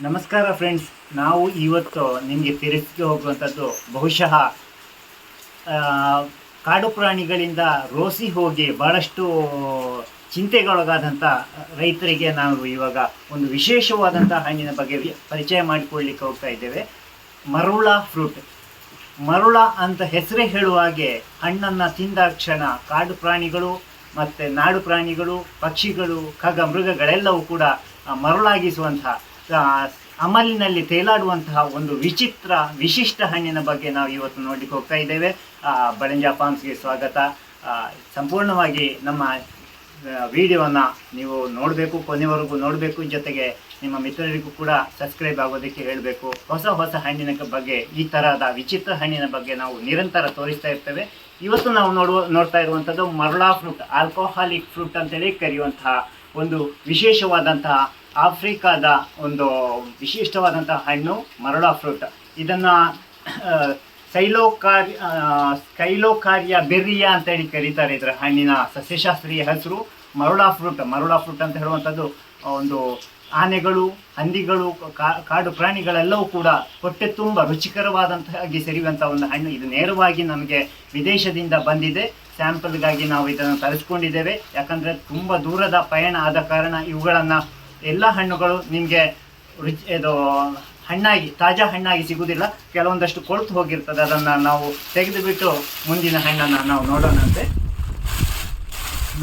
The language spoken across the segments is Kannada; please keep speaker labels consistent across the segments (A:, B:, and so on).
A: ನಮಸ್ಕಾರ ಫ್ರೆಂಡ್ಸ್ ನಾವು ಇವತ್ತು ನಿಮಗೆ ತಿರುಗಿ ಹೋಗುವಂಥದ್ದು ಬಹುಶಃ ಕಾಡು ಪ್ರಾಣಿಗಳಿಂದ ರೋಸಿ ಹೋಗಿ ಭಾಳಷ್ಟು ಚಿಂತೆಗೊಳಗಾದಂಥ ರೈತರಿಗೆ ನಾವು ಇವಾಗ ಒಂದು ವಿಶೇಷವಾದಂಥ ಹಣ್ಣಿನ ಬಗ್ಗೆ ಪರಿಚಯ ಮಾಡಿಕೊಳ್ಳಿಕ್ಕೆ ಹೋಗ್ತಾ ಇದ್ದೇವೆ. ಮರುಳ ಫ್ರೂಟ್ ಮರುಳ ಅಂತ ಹೆಸರೇ ಹೇಳುವ ಹಾಗೆ ಹಣ್ಣನ್ನು ತಿಂದಾಕ್ಷಣ ಕಾಡು ಪ್ರಾಣಿಗಳು ಮತ್ತು ನಾಡು ಪ್ರಾಣಿಗಳು ಪಕ್ಷಿಗಳು ಖಗ ಮೃಗಗಳೆಲ್ಲವೂ ಕೂಡ ಆ, ಅಮಲಿನಲ್ಲಿ ತೇಲಾಡುವಂತಹ ಒಂದು ವಿಚಿತ್ರ, ವಿಶಿಷ್ಟ ಹಣ್ಣಿನ ಬಗ್ಗೆ ನಾವು ಇವತ್ತು ನೋಡಲಿಕ್ಕೆ ಹೋಗ್ತಾ ಇದ್ದೇವೆ. ಬಳೆಂಜ ಫಾರ್ಮ್ಸ್ಗೆ ಸ್ವಾಗತ. ಸಂಪೂರ್ಣವಾಗಿ ನಮ್ಮ ವಿಡಿಯೋನ ನೀವು ನೋಡಬೇಕು, ಕೊನೆವರೆಗೂ ನೋಡಬೇಕು. ಜೊತೆಗೆ ನಿಮ್ಮ ಮಿತ್ರರಿಗೂ ಕೂಡ ಸಬ್ಸ್ಕ್ರೈಬ್ ಆಗೋದಕ್ಕೆ ಹೇಳಬೇಕು. ಹೊಸ ಹೊಸ ಹಣ್ಣಿನ ಬಗ್ಗೆ, ಈ ಥರದ ವಿಚಿತ್ರ ಹಣ್ಣಿನ ಬಗ್ಗೆ ನಾವು ನಿರಂತರ ತೋರಿಸ್ತಾ ಇರ್ತೇವೆ. ಇವತ್ತು ನಾವು ನೋಡುವ, ನೋಡ್ತಾ ಇರುವಂಥದ್ದು ಮರಳಾ ಫ್ರೂಟ್, ಆಲ್ಕೋಹಾಲಿಕ್ ಫ್ರೂಟ್ ಅಂತೇಳಿ ಕರೆಯುವಂತಹ ಒಂದು ವಿಶೇಷವಾದಂತಹ ಆಫ್ರಿಕಾದ ಒಂದು ವಿಶಿಷ್ಟವಾದಂಥ ಹಣ್ಣು ಮರಳ ಫ್ರೂಟ್ ಇದನ್ನು ಸೈಲೋಕಾರ್ ಸ್ಕೈಲೋಕಾರ್ಯ ಬೆರ್ರಿಯ ಅಂತೇಳಿ ಕರೀತಾರೆ ಇದರ ಹಣ್ಣಿನ ಸಸ್ಯಶಾಸ್ತ್ರೀಯ ಹೆಸರು. ಮರುಳ ಫ್ರೂಟ್ ಮರುಳ ಫ್ರೂಟ್ ಅಂತ ಹೇಳುವಂಥದ್ದು ಒಂದು ಆನೆಗಳು, ಹಂದಿಗಳು ಕಾಡು ಪ್ರಾಣಿಗಳೆಲ್ಲವೂ ಕೂಡ ಹೊಟ್ಟೆ ತುಂಬ ರುಚಿಕರವಾದಂತಹ ಸೇರಿರುವಂಥ ಒಂದು ಹಣ್ಣು. ಇದು ನೇರವಾಗಿ ನಮಗೆ ವಿದೇಶದಿಂದ ಬಂದಿದೆ. ಸ್ಯಾಂಪಲ್ಗಾಗಿ ನಾವು ಇದನ್ನು ತರಿಸ್ಕೊಂಡಿದ್ದೇವೆ. ಯಾಕಂದರೆ ತುಂಬ ದೂರದ ಪಯಣ ಆದ ಕಾರಣ ಇವುಗಳನ್ನು ಎಲ್ಲ ಹಣ್ಣುಗಳು ನಿಮಗೆ ರುಚಿ, ಇದು ಹಣ್ಣಾಗಿ, ತಾಜಾ ಹಣ್ಣಾಗಿ ಸಿಗುವುದಿಲ್ಲ ಕೆಲವೊಂದಷ್ಟು ಕೊಳ್ತು ಹೋಗಿರ್ತದೆ. ಅದನ್ನು ನಾವು ತೆಗೆದುಬಿಟ್ಟು ಮುಂದಿನ ಹಣ್ಣನ್ನು ನಾವು ನೋಡೋಣಂತೆ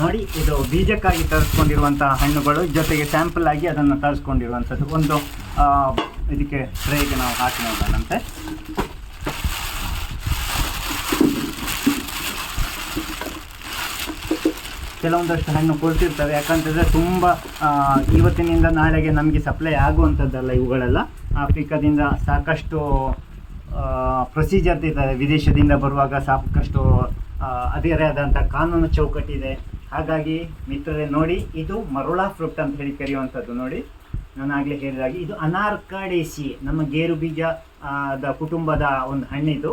A: ನೋಡಿ, ಇದು ಬೀಜಕ್ಕಾಗಿ ತರಿಸ್ಕೊಂಡಿರುವಂಥ ಹಣ್ಣುಗಳು. ಜೊತೆಗೆ ಸ್ಯಾಂಪಲ್ ಆಗಿ ಅದನ್ನು ತರಿಸ್ಕೊಂಡಿರುವಂಥದ್ದು. ಒಂದು ಇದಕ್ಕೆ ಟ್ರೇಗೆ ನಾವು ಹಾಕಿ ನೋಡೋಣಂತೆ ಕೆಲವೊಂದಷ್ಟು ಹಣ್ಣು ಕೊಡ್ತಿರ್ತವೆ. ಯಾಕಂತಂದರೆ ತುಂಬ ಇವತ್ತಿನಿಂದ ನಾಳೆಗೆ ನಮಗೆ ಸಪ್ಲೈ ಆಗುವಂಥದ್ದಲ್ಲ ಇವುಗಳೆಲ್ಲ. ಆಫ್ರಿಕಾದಿಂದ ಸಾಕಷ್ಟು ಪ್ರೊಸೀಜರ್ ಇದ್ದಾರೆ. ವಿದೇಶದಿಂದ ಬರುವಾಗ ಸಾಕಷ್ಟು ಅದೇರೇ ಅದೇ ಆದಂಥ ಕಾನೂನು ಚೌಕಟ್ಟಿದೆ. ಹಾಗಾಗಿ ಮಿತ್ರರೇ ನೋಡಿ, ಇದು ಮರುಳಾ ಫ್ರೂಟ್ ಅಂತ ಹೇಳಿ ಕರೆಯುವಂಥದ್ದು ನೋಡಿ. ನಾನು ಆಗಲೇ ಹೇಳಿದಾಗೆ ಇದು ಅನಾರ್ಕಾಡೇಸಿ, ನಮ್ಮ ಗೇರು ಬೀಜ ದ ಕುಟುಂಬದ ಒಂದು ಹಣ್ಣಿದು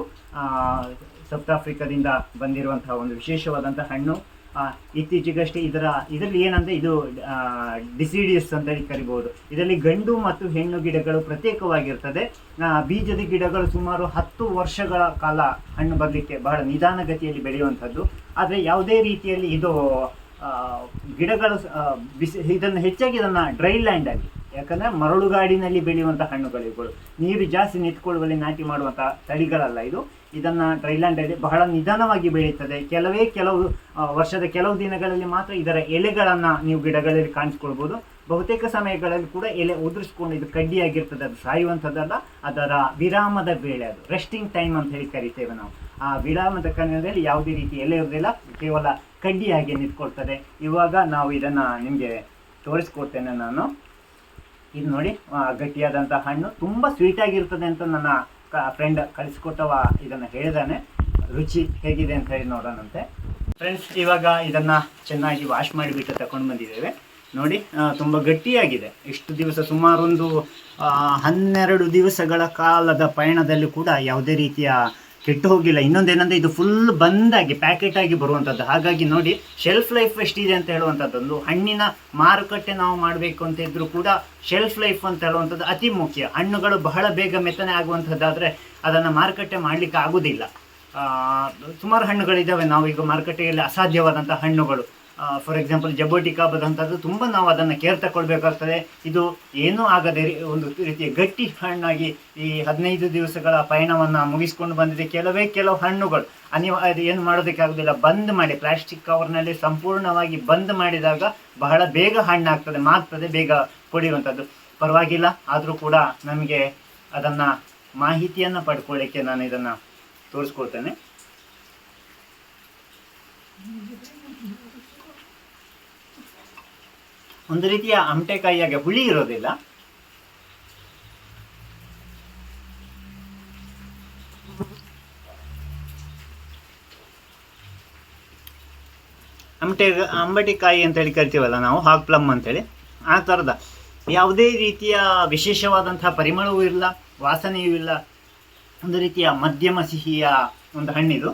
A: ಸೌತ್ ಆಫ್ರಿಕಾದಿಂದ ಬಂದಿರುವಂತಹ ಒಂದು ವಿಶೇಷವಾದಂಥ ಹಣ್ಣು. ಇತ್ತೀಚೆಗಷ್ಟೇ ಇದರ, ಇದರಲ್ಲಿ ಏನಂದ್ರೆ ಇದು ಡಿಸಿಡಿಯಸ್ ಅಂತ ಕರಿಬಹುದು ಇದರಲ್ಲಿ ಗಂಡು ಮತ್ತು ಹೆಣ್ಣು ಗಿಡಗಳು ಪ್ರತ್ಯೇಕವಾಗಿರ್ತದೆ. ಬೀಜದ ಗಿಡಗಳು ಸುಮಾರು ಹತ್ತು ವರ್ಷಗಳ ಕಾಲ ಹಣ್ಣು ಬರಲಿಕ್ಕೆ ಬಹಳ ನಿಧಾನಗತಿಯಲ್ಲಿ ಬೆಳೆಯುವಂಥದ್ದು. ಆದರೆ ಯಾವುದೇ ರೀತಿಯಲ್ಲಿ ಇದು ಗಿಡಗಳು ಬಿಸಿ, ಇದನ್ನು ಹೆಚ್ಚಾಗಿ ಇದನ್ನು ಡ್ರೈ ಲ್ಯಾಂಡ್ ಆಗಿ ಯಾಕಂದ್ರೆ ಮರಳುಗಾಡಿನಲ್ಲಿ ಬೆಳೆಯುವಂಥ ಹಣ್ಣುಗಳು ಇವುಗಳು ನೀರು ಜಾಸ್ತಿ ನಿಂತ್ಕೊಳ್ಳುವಲ್ಲಿ ನಾಟಿ ಮಾಡುವಂಥ ತಳಿಗಳಲ್ಲ ಇದು. ಇದನ್ನ ಡ್ರೈಲ್ಯಾಂಡಲ್ಲಿ ಬಹಳ ನಿಧಾನವಾಗಿ ಬೆಳೆಯುತ್ತದೆ. ಕೆಲವೇ ಕೆಲವು ವರ್ಷದ ಕೆಲವು ದಿನಗಳಲ್ಲಿ ಮಾತ್ರ ಇದರ ಎಲೆಗಳನ್ನು ನೀವು ಗಿಡಗಳಲ್ಲಿ ಕಾಣಿಸ್ಕೊಳ್ಬೋದು. ಬಹುತೇಕ ಸಮಯಗಳಲ್ಲಿ ಕೂಡ ಎಲೆ ಉದುರಿಸ್ಕೊಂಡು ಇದು ಕಡ್ಡಿಯಾಗಿರ್ತದೆ. ಅದು ಸಾಯುವಂಥದ್ದಲ್ಲ, ಅದರ ವಿರಾಮದ ವೇಳೆ ಅದು. ರೆಸ್ಟಿಂಗ್ ಟೈಮ್ ಅಂತ ಹೇಳಿ ಕರಿತೇವೆ ನಾವು. ಆ ವಿರಾಮದ ಕನ್ನಡದಲ್ಲಿ ಯಾವುದೇ ರೀತಿ ಎಲೆ ಇರೋದಿಲ್ಲ, ಕೇವಲ ಕಡ್ಡಿಯಾಗಿ ನಿಂತ್ಕೊಳ್ತದೆ. ಇವಾಗ ನಾವು ಇದನ್ನ ನಿಮಗೆ ತೋರಿಸ್ಕೊಡ್ತೇನೆ ನಾನು. ಇದು ನೋಡಿ ಗಟ್ಟಿಯಾದಂಥ ಹಣ್ಣು ತುಂಬ ಸ್ವೀಟಾಗಿರ್ತದೆ ಅಂತ ನನ್ನ ಫ್ರೆಂಡ್ ಕಳಿಸ್ಕೊಟ್ಟವ ಇದನ್ನು ಹೇಳಿದಾನೆ. ರುಚಿ ಹೇಗಿದೆ ಅಂತ ಹೇಳಿ ನೋಡೋಣಂತೆ. ಫ್ರೆಂಡ್ಸ್ ಇವಾಗ ಇದನ್ನ ಚೆನ್ನಾಗಿ ವಾಶ್ ಮಾಡಿಬಿಟ್ಟು ತಗೊಂಡು ಬಂದಿದ್ದೇವೆ. ನೋಡಿ ತುಂಬ ಗಟ್ಟಿಯಾಗಿದೆ. ಇಷ್ಟು ದಿವಸ ಸುಮಾರೊಂದು ಹನ್ನೆರಡು ದಿವಸಗಳ ಕಾಲದ ಪಯಣದಲ್ಲಿ ಕೂಡ ಯಾವುದೇ ರೀತಿಯ ಕೆಟ್ಟು ಹೋಗಿಲ್ಲ. ಇನ್ನೊಂದೇನಂದ್ರೆ ಇದು ಫುಲ್ ಬಂದಾಗಿ ಪ್ಯಾಕೆಟ್ ಆಗಿ ಬರುವಂಥದ್ದು ಹಾಗಾಗಿ ನೋಡಿ ಶೆಲ್ಫ್ ಲೈಫ್ ಎಷ್ಟಿದೆ ಅಂತ ಹೇಳುವಂಥದ್ದು ಒಂದು ಹಣ್ಣಿನ ಮಾರುಕಟ್ಟೆ ನಾವು ಮಾಡಬೇಕು ಅಂತ ಇದ್ದರೂ ಕೂಡ ಶೆಲ್ಫ್ ಲೈಫ್ ಅಂತ ಹೇಳುವಂಥದ್ದು ಅತಿ ಮುಖ್ಯ. ಹಣ್ಣುಗಳು ಬಹಳ ಬೇಗ ಮೆತ್ತನೆ ಆಗುವಂಥದ್ದಾದರೆ ಅದನ್ನು ಮಾರುಕಟ್ಟೆ ಮಾಡಲಿಕ್ಕೆ ಆಗುವುದಿಲ್ಲ ಆ, ಸುಮಾರು ಹಣ್ಣುಗಳಿದ್ದಾವೆ ನಾವು ಈಗ ಮಾರುಕಟ್ಟೆಯಲ್ಲಿ ಅಸಾಧ್ಯವಾದಂಥ ಹಣ್ಣುಗಳು. ಫಾರ್ ಎಕ್ಸಾಂಪಲ್ ಜಬೋಟಿಕಾ ಬದಂಥದ್ದು ತುಂಬ ನಾವು ಅದನ್ನು ಕೇರ್ ತಗೊಳ್ಬೇಕಾಗ್ತದೆ ಇದು ಏನೂ ಆಗದೆ ಒಂದು ರೀತಿಯ ಗಟ್ಟಿ ಹಣ್ಣಾಗಿ ಈ ಹದಿನೈದು ದಿವಸಗಳ ಪಯಣವನ್ನು ಮುಗಿಸ್ಕೊಂಡು ಬಂದಿದೆ. ಕೆಲವೇ ಕೆಲವು ಹಣ್ಣುಗಳು ಅನಿವಾರ್ಯ ಏನು ಮಾಡೋದಕ್ಕೆ ಆಗೋದಿಲ್ಲ. ಬಂದ್ ಮಾಡಿ ಪ್ಲಾಸ್ಟಿಕ್ ಕವರ್ನಲ್ಲಿ ಸಂಪೂರ್ಣವಾಗಿ ಬಂದ್ ಮಾಡಿದಾಗ ಬಹಳ ಬೇಗ ಹಣ್ಣಾಗ್ತದೆ. ಮಾಗ್ತದೆ ಬೇಗ ಕೊಡಿಯುವಂಥದ್ದು ಪರವಾಗಿಲ್ಲ, ಆದರೂ ಕೂಡ ನಮಗೆ ಅದನ್ನು ಮಾಹಿತಿಯನ್ನು ಪಡ್ಕೊಳ್ಳಿಕ್ಕೆ ನಾನು ಇದನ್ನು ತೋರಿಸ್ಕೊಳ್ತೇನೆ. ಒಂದು ರೀತಿಯ ಅಮಟೆಕಾಯಿಯಾಗೆ ಹುಳಿ ಇರೋದಿಲ್ಲ. ಅಮಟೆ ಅಂಬಟಿಕಾಯಿ ಅಂತೇಳಿ ಕರಿತೀವಲ್ಲ ನಾವು ಹಾಗ್ ಪ್ಲಮ್ ಅಂತೇಳಿ. ಆ ಥರದ ಯಾವುದೇ ರೀತಿಯ ವಿಶೇಷವಾದಂತಹ ಪರಿಮಳವೂ ಇಲ್ಲ, ವಾಸನೆಯೂ ಇಲ್ಲ. ಒಂದು ರೀತಿಯ ಮಧ್ಯಮ ಸಿಹಿಯ ಒಂದು ಹಣ್ಣಿದು.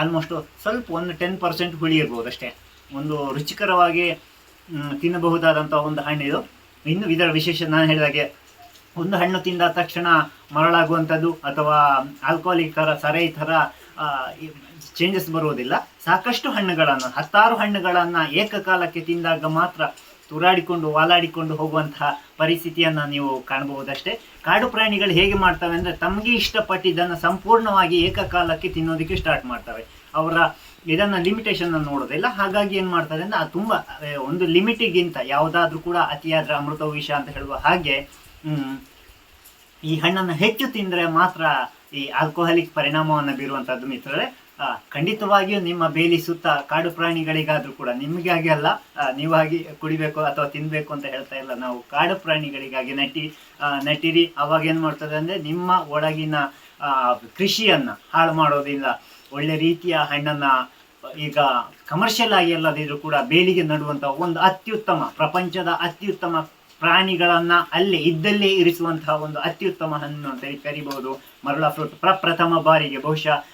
A: ಆಲ್ಮೋಸ್ಟ್ ಸ್ವಲ್ಪ ಒಂದು ಟೆನ್ ಪರ್ಸೆಂಟ್ ಹುಳಿ ಇರ್ಬೋದು ಅಷ್ಟೇ. ಒಂದು ರುಚಿಕರವಾಗಿ ತಿನ್ನಬಹುದಾದಂಥ ಒಂದು ಒಂದು ಇದು. ಇನ್ನು ಇದರ ವಿಶೇಷ ನಾನು ಹೇಳಿದಾಗೆ, ಒಂದು ಹಣ್ಣು ತಿಂದ ತಕ್ಷಣ ಮರಳಾಗುವಂಥದ್ದು ಅಥವಾ ಆಲ್ಕೋಹಾಲಿಕ್ ಥರ ಸರೈ ಥರ ಚೇಂಜಸ್ ಬರುವುದಿಲ್ಲ. ಸಾಕಷ್ಟು ಹಣ್ಣುಗಳನ್ನು, ಹತ್ತಾರು ಹಣ್ಣುಗಳನ್ನು ಏಕಕಾಲಕ್ಕೆ ತಿಂದಾಗ ಮಾತ್ರ ತೂರಾಡಿಕೊಂಡು, ವಾಲಾಡಿಕೊಂಡು ಹೋಗುವಂತಹ ಪರಿಸ್ಥಿತಿಯನ್ನು ನೀವು ಕಾಣಬಹುದಷ್ಟೇ. ಕಾಡು ಪ್ರಾಣಿಗಳು ಹೇಗೆ ಮಾಡ್ತವೆ ಅಂದರೆ ತಮಗೆ ಇಷ್ಟಪಟ್ಟಿದ್ದನ್ನು ಸಂಪೂರ್ಣವಾಗಿ ಏಕಕಾಲಕ್ಕೆ ತಿನ್ನೋದಕ್ಕೆ ಸ್ಟಾರ್ಟ್ ಮಾಡ್ತವೆ. ಅವರ ಇದನ್ನು ಲಿಮಿಟೇಷನ್ ನೋಡೋದಿಲ್ಲ. ಹಾಗಾಗಿ ಏನು ಮಾಡ್ತಾರೆ ಅಂದರೆ ಅದು ತುಂಬ ಒಂದು ಲಿಮಿಟಿಗಿಂತ ಯಾವುದಾದ್ರೂ ಕೂಡ ಅತಿಯಾದ್ರೆ ಅಮೃತ ವಿಷ ಅಂತ ಹೇಳುವ ಹಾಗೆ ಈ ಹಣ್ಣನ್ನು ಹೆಚ್ಚು ತಿಂದರೆ ಮಾತ್ರ ಈ ಆಲ್ಕೋಹಾಲಿಕ್ ಪರಿಣಾಮವನ್ನು ಬೀರುವಂಥದ್ದು ಮಿತ್ರರೇ. ಖಂಡಿತವಾಗಿಯೂ ನಿಮ್ಮ ಬೇಲಿ ಸುತ್ತ ಕಾಡು ಪ್ರಾಣಿಗಳಿಗಾದ್ರೂ ಕೂಡ ನಿಮಗಾಗಿ ಅಲ್ಲ ನೀವಾಗಿ ಕುಡಿಬೇಕು ಅಥವಾ ತಿನ್ಬೇಕು ಅಂತ ಹೇಳ್ತಾ ಇಲ್ಲ. ನಾವು ಕಾಡು ಪ್ರಾಣಿಗಳಿಗಾಗಿ ನಟಿ ನಟಿರಿ. ಅವಾಗ ಏನು ಮಾಡ್ತದೆ ಅಂದರೆ ನಿಮ್ಮ ಒಳಗಿನ ಕೃಷಿಯನ್ನು ಹಾಳು ಮಾಡೋದಿಲ್ಲ. ಒಳ್ಳೆ ರೀತಿಯ ಹಣ್ಣನ್ನ ಈಗ ಕಮರ್ಷಿಯಲ್ ಆಗಿ ಅಲ್ಲದಿದ್ರೂ ಕೂಡ ಬೇಲಿಗೆ ನಡುವಂತ ಒಂದು ಅತ್ಯುತ್ತಮ, ಪ್ರಪಂಚದ ಅತ್ಯುತ್ತಮ ಪ್ರಾಣಿಗಳನ್ನ ಅಲ್ಲೇ ಇದ್ದಲ್ಲೇ ಇರಿಸುವಂತಹ ಒಂದು ಅತ್ಯುತ್ತಮ ಹಣ್ಣು ಅಂತ ಹೇಳಿ ಕರಿಬಹುದು ಮರಳ ಫ್ರೂಟ್ ಪ್ರಪ್ರಥಮ ಬಾರಿಗೆ ಬಹುಶಃ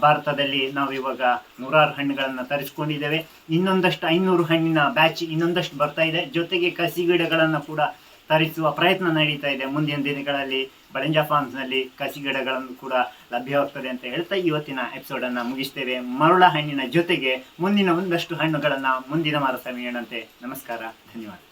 A: ಭಾರತದಲ್ಲಿ ನಾವು ಇವಾಗ ನೂರಾರು ಹಣ್ಣುಗಳನ್ನು ತರಿಸ್ಕೊಂಡಿದ್ದೇವೆ. ಇನ್ನೊಂದಷ್ಟು ಐನೂರು ಹಣ್ಣಿನ ಬ್ಯಾಚ್ ಇನ್ನೊಂದಷ್ಟು ಬರ್ತಾ ಇದೆ. ಜೊತೆಗೆ ಕಸಿ ಗಿಡಗಳನ್ನು ಕೂಡ ತರಿಸುವ ಪ್ರಯತ್ನ ನಡೀತಾ ಇದೆ. ಮುಂದಿನ ದಿನಗಳಲ್ಲಿ ಬಳೆಂಜ ಫಾರ್ಮ್ಸ್ನಲ್ಲಿ ಕಸಿ ಗಿಡಗಳನ್ನು ಕೂಡ ಲಭ್ಯವಾಗ್ತದೆ ಅಂತ ಹೇಳ್ತಾ ಇವತ್ತಿನ ಎಪಿಸೋಡನ್ನು ಮುಗಿಸ್ತೇವೆ. ಮರುಳ ಹಣ್ಣಿನ ಜೊತೆಗೆ ಮುಂದಿನ ಒಂದಷ್ಟು ಹಣ್ಣುಗಳನ್ನು ಮುಂದಿನ ವಾರ ಮೇಣಂತೆ ನಮಸ್ಕಾರ. ಧನ್ಯವಾದ.